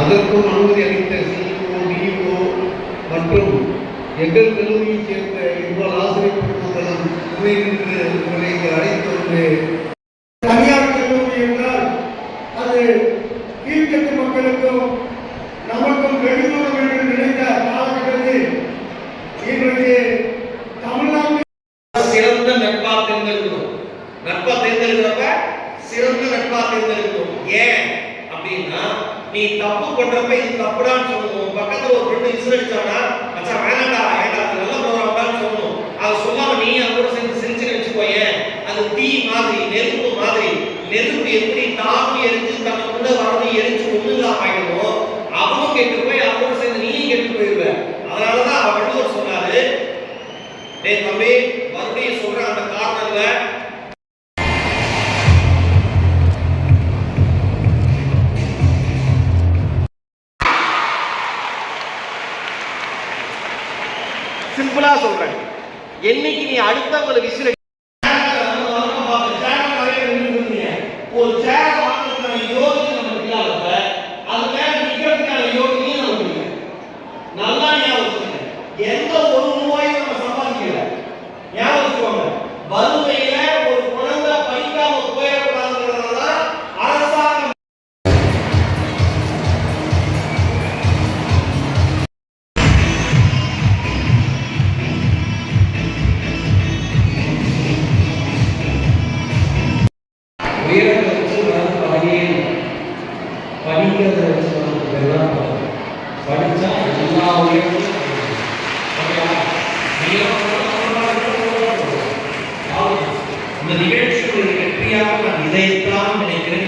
அதற்கும் அனுமதி அளித்த சிஇஓ டிஇஓ மற்றும் எங்கள் கல்லூரியை சேர்ந்த இவ்வாறு ஆசிரியர் பெருமக்களும் துணை நின்று உங்களை அழைத்து வந்து தனியார் கல்லூரி என்றால் அது கீழ்கட்டு மக்களுக்கும் நமக்கும் வெகுதூரம் என்று நினைத்த காலகட்டத்தில் இன்றைக்கு தமிழ்நாட்டில் சிறந்த நட்பா தேர்ந்தெடுக்கிறோம். நட்பா தேர்ந்தெடுக்கிறப்ப சிறந்த நட்பா தேர்ந்தெடுக்கிறோம். ஏன்? அப்படின்னா நீ தப்பு பண்றப்ப இது தப்புடான்னு சொல்லணும் பக்கத்துல ஒரு ஃப்ரெண்டு விசிலடிச்சானா மச்சான் வேணாடா ஏண்டா அது நல்ல ப்ரோக்ராம்டான்னு சொல்லணும் அதை சொல்லாம நீ அது கூட சேர்ந்து செஞ்சு வச்சுக்கோயேன். அது தீ மாதிரி நெருப்பு மாதிரி. நெருப்பு எப்படி தாக்கி எரிஞ்சு தனக்குள்ள வரணும் எரிஞ்சு ஒண்ணு இல்லாம ஆயிடுமோ அவனும் கெட்டு போய் அவனோட சேர்ந்து நீயும் கெட்டு போயிருவ அதனாலதான் அவர் சொன்னாரு டேய் தம்பி மறுபடியும் சொல்ற அந்த காரணங்களை சிம்பிளா சொல்றேன். என்னைக்கு நீ அடுத்தவங்களை விசில் வளர்ந்த வகையே படிக்கிறத வச்சு வளர்ந்ததெல்லாம் படித்தா எல்லா உயரமும் இந்த நிகழ்ச்சியுடைய வெற்றியாக நான் இதைத்தான் நினைக்கிறேன்.